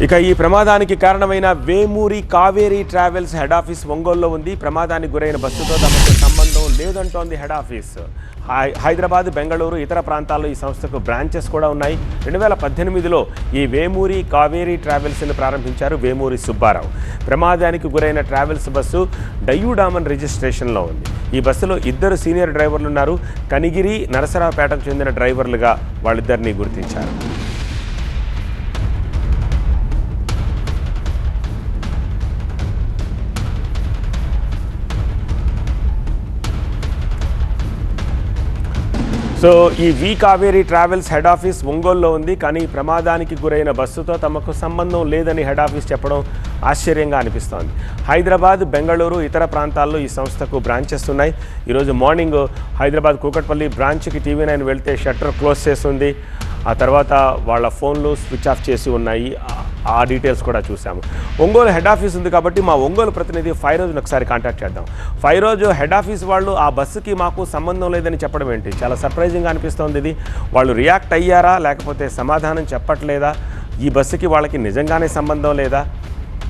ఇక ఈ ప్రమాదానికి కారణమైన Vemuri Kaveri travels head office ఒంగోలులో ఉంది. ప్రమాదానికి గురైన బస్సుతో తమకు సంబంధం లేదంటోంది హెడ్ ఆఫీస్. హై- హైదరాబాద్ బెంగళూరు ఇతర ప్రాంతాల్లో ఈ సంస్థకు బ్రాంచెస్ కూడా ఉన్నాయి. రెండు వేల పద్దెనిమిదిలో ఈ వేమూరి కావేరీ ట్రావెల్స్ని ప్రారంభించారు వేమూరి సుబ్బారావు. ప్రమాదానికి గురైన ట్రావెల్స్ బస్సు డయ్యూడామన్ రిజిస్ట్రేషన్లో ఉంది. ఈ బస్సులో ఇద్దరు సీనియర్ డ్రైవర్లు ఉన్నారు. కనిగిరి నరసరావుపేటకు చెందిన డ్రైవర్లుగా వాళ్ళిద్దరిని గుర్తించారు. సో ఈ V Kaveri travels head office ఒంగోలులో ఉంది కానీ ప్రమాదానికి గురైన బస్సుతో తమకు సంబంధం లేదని హెడ్ ఆఫీస్ చెప్పడం ఆశ్చర్యంగా అనిపిస్తోంది. హైదరాబాద్ బెంగళూరు ఇతర ప్రాంతాల్లో ఈ సంస్థకు బ్రాంచెస్ ఉన్నాయి. ఈరోజు మార్నింగ్ హైదరాబాద్ కూకట్పల్లి బ్రాంచ్కి టీవీ నైన్ వెళ్తే షట్టర్ క్లోజ్ చేస్తుంది. ఆ తర్వాత వాళ్ళ ఫోన్లు స్విచ్ ఆఫ్ చేసి ఉన్నాయి. ఆ- డీటెయిల్స్ కూడా చూసాము ఒంగోలు హెడ్ ఆఫీస్ ఉంది కాబట్టి మా ఒంగోలు ప్రతినిధి ఫైరోజ్ని ఒకసారి కాంటాక్ట్ చేద్దాం. ఫైరోజ్ హెడ్ ఆఫీస్ వాళ్ళు ఆ బస్సుకి మాకు సంబంధం లేదని చెప్పడం ఏంటి? చాలా సర్ప్రైజింగ్గా అనిపిస్తోంది ఇది. వాళ్ళు రియాక్ట్ అయ్యారా? లేకపోతే సమాధానం చెప్పట్లేదా? ఈ బస్సుకి వాళ్ళకి నిజంగానే సంబంధం లేదా?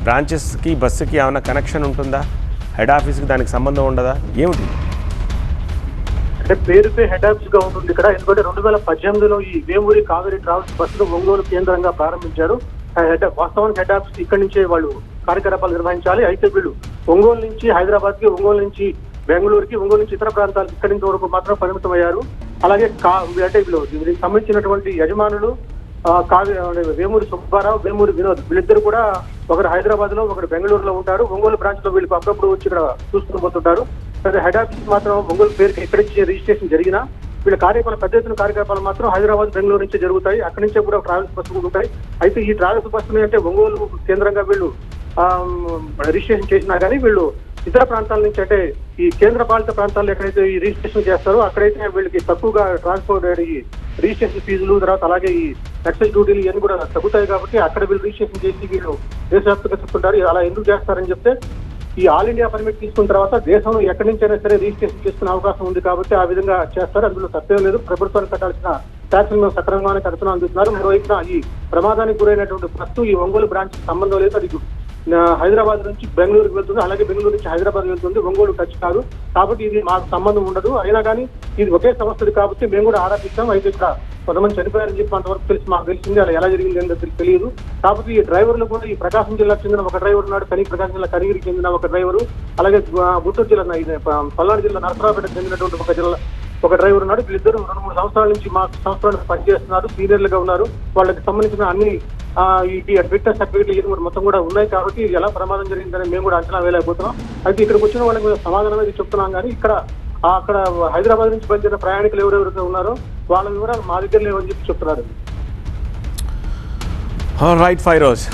బ్రాంచెస్కి బస్సుకి ఏమైనా కనెక్షన్ ఉంటుందా? హెడ్ ఆఫీస్కి దానికి సంబంధం ఉండదా? ఏమిటి? అంటే పేరుపై హెడ్ ఆఫీస్గా ఉంటుంది ఇక్కడ. ఎందుకంటే రెండు వేల పద్దెనిమిదిలో ఈ వేమూరి కావేరి ట్రావెల్స్ బస్సులు ఒంగోలు కేంద్రంగా ప్రారంభించారు. వాస్తవానికి హెడ్ ఆఫీస్ ఇక్కడి నుంచే వాళ్ళు కార్యకలాపాలు నిర్వహించాలి. అయితే వీళ్ళు ఒంగోలు నుంచి హైదరాబాద్కి ఒంగోలు నుంచి బెంగళూరుకి ఒంగోలు నుంచి ఇతర ప్రాంతాలకు ఇక్కడి నుంచి వరకు మాత్రం పరిమితం అయ్యారు అలాగే కా అంటే వీళ్ళు దీనికి సంబంధించినటువంటి యజమానులు ఆ, కావ్య వేమూరి సుబ్బారావు వేమూరి వినోద్ వీళ్ళిద్దరు కూడా ఒకరు హైదరాబాద్లో ఒకరు బెంగళూరులో ఉంటారు. ఒంగోలు బ్రాంచ్లో వీళ్ళకి అప్పుడప్పుడు వచ్చి ఇక్కడ చూసుకుని పోతుంటారు. హెడ్ ఆఫీస్ మాత్రం ఒంగోలు పేరుకి ఎక్కడి నుంచి రిజిస్ట్రేషన్ జరిగినా వీళ్ళ కార్యక్రమాలు పెద్ద ఎత్తున కార్యకలాపాలు మాత్రం హైదరాబాద్ బెంగళూరు నుంచి జరుగుతాయి. అక్కడి నుంచే కూడా ట్రావెల్స్ బస్సులు ఉంటాయి. అయితే ఈ ట్రావెల్స్ బస్సులు అంటే ఒంగోలు కేంద్రంగా వీళ్ళు రిజిస్ట్రేషన్ చేసినా కానీ వీళ్ళు ఇతర ప్రాంతాల నుంచి అంటే ఈ కేంద్ర పాలిత ప్రాంతాల్లో ఎక్కడైతే ఈ రిజిస్ట్రేషన్ చేస్తారో అక్కడైతే వీళ్ళకి తక్కువగా ట్రాన్స్పోర్ట్ ఈ రిజిస్ట్రేషన్ ఫీజులు తర్వాత అలాగే ఈ ఎక్సైజ్ డ్యూటీలు ఇవన్నీ కూడా తగ్గుతాయి కాబట్టి అక్కడ వీళ్ళు రిజిస్ట్రేషన్ చేసి వీళ్ళు దేశవ్యాప్తంగా చెప్తుంటారు. అలా ఎందుకు చేస్తారని చెప్తే ఈ ఆల్ ఇండియా పర్మిట్ తీసుకున్న తర్వాత దేశంలో ఎక్కడి నుంచైనా సరే రిజిస్ట్రేషన్ చేసుకునే అవకాశం ఉంది కాబట్టి ఆ విధంగా చేస్తారు. అందులో తప్పేం లేదు. ప్రభుత్వానికి కట్టాల్సిన ట్యాక్స్ మేము సక్రమంగానే కడుతున్నాం అందుతున్నారు మరోవైపున ఈ ప్రమాదానికి గురైనటువంటి ప్రస్తుతం ఈ ఒంగోలు బ్రాంచ్ సంబంధం లేదు. అది హైదరాబాద్ నుంచి బెంగళూరుకి వెళ్తుంది అలాగే బెంగళూరు నుంచి హైదరాబాద్ వెళ్తుంది ఒంగోలు టచ్ కాదు. కాబట్టి ఇది మాకు సంబంధం ఉండదు. అయినా కానీ ఇది ఒకే సంస్థది కాబట్టి మేము కూడా ఆరాధిస్తాం. అయితే ఇక్కడ కొంతమంది చనిపోయారని చెప్పి అంతవరకు తెలిసి మాకు తెలిసింది అలా ఎలా జరిగింది అనేది తెలియదు. కాబట్టి ఈ డ్రైవర్లు కూడా ఈ ప్రకాశం జిల్లాకు చెందిన ఒక డ్రైవర్ ఉన్నాడు కనీ ప్రకాశం జిల్లా కనిగిరికి చెందిన ఒక డ్రైవరు. అలాగే గుంటూరు జిల్లా ఇది పల్నాడు జిల్లా నరసరావుపేటకు చెందినటువంటి ఒక జిల్లా ఒక డ్రైవర్ ఉన్నాడు. వీళ్ళిద్దరు రెండు మూడు సంవత్సరాల నుంచి మా సంస్థలో పనిచేస్తున్నారు. సీనియర్లుగా ఉన్నారు. వాళ్ళకి సంబంధించిన అన్ని ఈ ఫిట్నెస్ సర్టిఫికెట్లు ఇవి కూడా మొత్తం కూడా ఉన్నాయి కాబట్టి ఎలా ప్రమాదం జరిగిందని మేము కూడా అంచనా వేయలేకపోతున్నాం. అయితే ఇక్కడికి వచ్చిన వాళ్ళకి సమాధానం అయితే చెప్తున్నాం కానీ ఇక్కడ అక్కడ హైదరాబాద్ నుంచి బయలుదేరిన ప్రయాణికులు ఎవరెవరైతే ఉన్నారో వాళ్ళ వివరాలు మా దగ్గర లేవని చెప్పి చెప్తున్నారు. రైట్ ఫైరోజ్